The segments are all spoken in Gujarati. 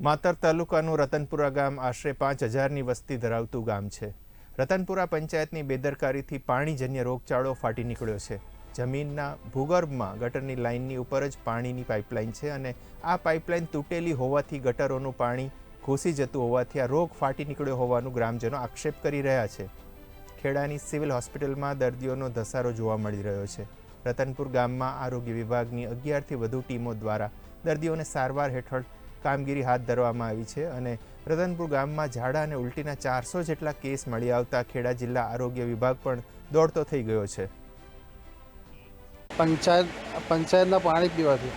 માતર તાલુકાનું રતનપુરા ગામ આશરે પાંચ હજારની વસ્તી ધરાવતું ગામ છે. રતનપુરા પંચાયતની બેદરકારીથી પાણીજન્ય રોગચાળો ફાટી નીકળ્યો છે. જમીનના ભૂગર્ભમાં ગટરની લાઇનની ઉપર જ પાણીની પાઇપલાઇન છે અને આ પાઇપલાઇન તૂટેલી હોવાથી ગટરોનું પાણી ઘૂસી જતું હોવાથી આ રોગ ફાટી નીકળ્યો હોવાનું ગ્રામજનો આક્ષેપ કરી રહ્યા છે. ખેડાની સિવિલ હોસ્પિટલમાં દર્દીઓનો ધસારો જોવા મળી રહ્યો છે. રતનપુર ગામમાં આરોગ્ય વિભાગની અગિયારથી વધુ ટીમો દ્વારા દર્દીઓને સારવાર હેઠળ કામગીરી હાથ ધરવામાં આવી છે અને રતનપુર ગામમાં ઝાડા અને ઉલટીના ચારસો જેટલા કેસ મળી આવતા ખેડા જિલ્લા આરોગ્ય વિભાગ પણ દોડતો થઈ ગયો છે. પંચાયત, પંચાયતના પાણી પીવાથી.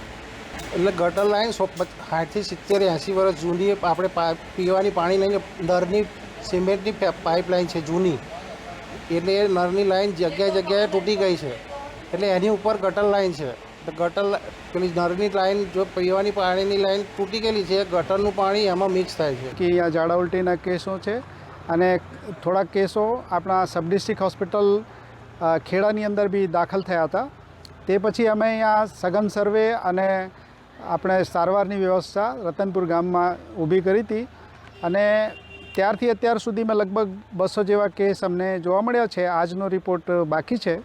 એટલે ગટર લાઈન સાઠથી સિત્તેર, એંસી વર્ષ જૂની આપણે પીવાની પાણી લઈને નળની સિમેન્ટની પાઇપલાઇન છે જૂની. એટલે એ નળની લાઈન જગ્યાએ જગ્યાએ તૂટી ગઈ છે. એટલે એની ઉપર ગટર લાઈન છે. તો ગટર પેલી નળની લાઈન જો પીવાની પાણીની લાઈન તૂટી ગયેલી છે, ગટરનું પાણી એમાં મિક્સ થાય છે. કે અહીંયા ઝાડા ઉલટીના કેસો છે અને થોડાક કેસો આપણા સબ ડિસ્ટ્રિક્ટ હોસ્પિટલ ખેડાની અંદર બી દાખલ થયા હતા. તે પછી અમે અહીંયા સઘન સર્વે અને આપણે સારવારની વ્યવસ્થા રતનપુર ગામમાં ઊભી કરી હતી. અને ત્યારથી અત્યાર સુધીમાં લગભગ બસો જેવા કેસ અમને જોવા મળ્યા છે. આજનો રિપોર્ટ બાકી છે.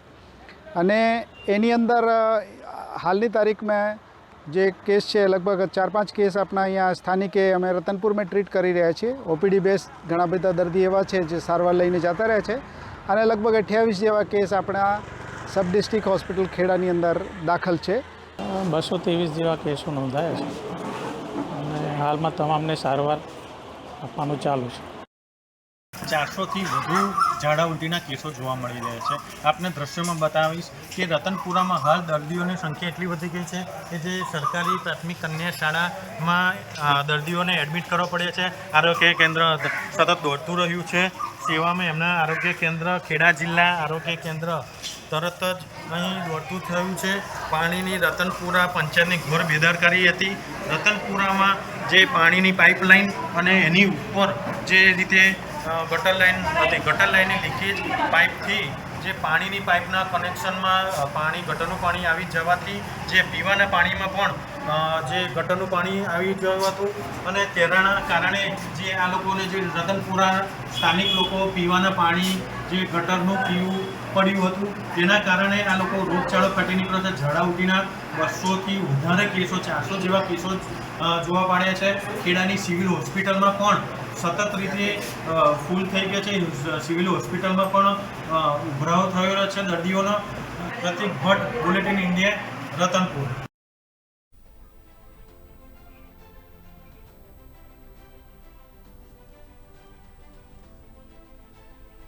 અને એની અંદર હાલની તારીખમાં જે કેસ છે લગભગ ચાર પાંચ કેસ આપણા અહીંયા સ્થાનિકે અમે રતનપુરમાં ટ્રીટ કરી રહ્યા છીએ. ઓપીડી બેઝ ઘણા બધા દર્દી એવા છે જે સારવાર લઈને જતા રહે છે અને લગભગ અઠ્યાવીસ જેવા કેસ આપણા સબ ડિસ્ટ્રિક્ટ હોસ્પિટલ ખેડાની અંદર દાખલ છે. બસો ત્રેવીસ જેવા કેસો નોંધાયા છે અને હાલમાં તમામને સારવાર આપવાનું ચાલુ છે. ચારસોથી વધુ ઝાડા ઉલટીના કેસો જોવા મળી રહ્યા છે. આપને દ્રશ્યોમાં બતાવીશ કે રતનપુરામાં હાલ દર્દીઓની સંખ્યા એટલી વધી ગઈ છે કે જે સરકારી પ્રાથમિક કન્યા શાળામાં દર્દીઓને એડમિટ કરવા પડે છે. આરોગ્ય કેન્દ્ર સતત દોડતું રહ્યું છે. સેવામાં એમના આરોગ્ય કેન્દ્ર ખેડા જિલ્લા આરોગ્ય કેન્દ્ર તરત જ અહીં દોડતું થયું છે. પાણીની રતનપુરા પંચાયતની ઘોર બેદરકારી હતી. રતનપુરામાં જે પાણીની પાઇપલાઇન અને એની ઉપર જે રીતે ગટર લાઇન હતી. ગટર લાઇનની લીકેજ પાઇપથી જે પાણીની પાઇપના કનેક્શનમાં પાણી, ગટરનું પાણી આવી જવાથી જે પીવાના પાણીમાં પણ જે ગટરનું પાણી આવી હતું અને તેના કારણે જે આ લોકોને જે રતનપુરા સ્થાનિક લોકો પીવાના પાણી જે ગટરનું પીવું પડ્યું હતું, તેના કારણે આ લોકો રોગચાળો ફાટી નીકળ્યો છે ઝાડા ઉટીના બસોથી વધારે કેસો, ચારસો જેવા કેસો જોવા પડ્યા છે. ખેડાની સિવિલ હોસ્પિટલમાં પણ સતત રીતે ફૂલ થઈ ગયા છે. સિવિલ હોસ્પિટલમાં પણ ઉભરાવો થયેલો છે દર્દીઓનો. Pratik Bhatt bulletin India, Ratanpur.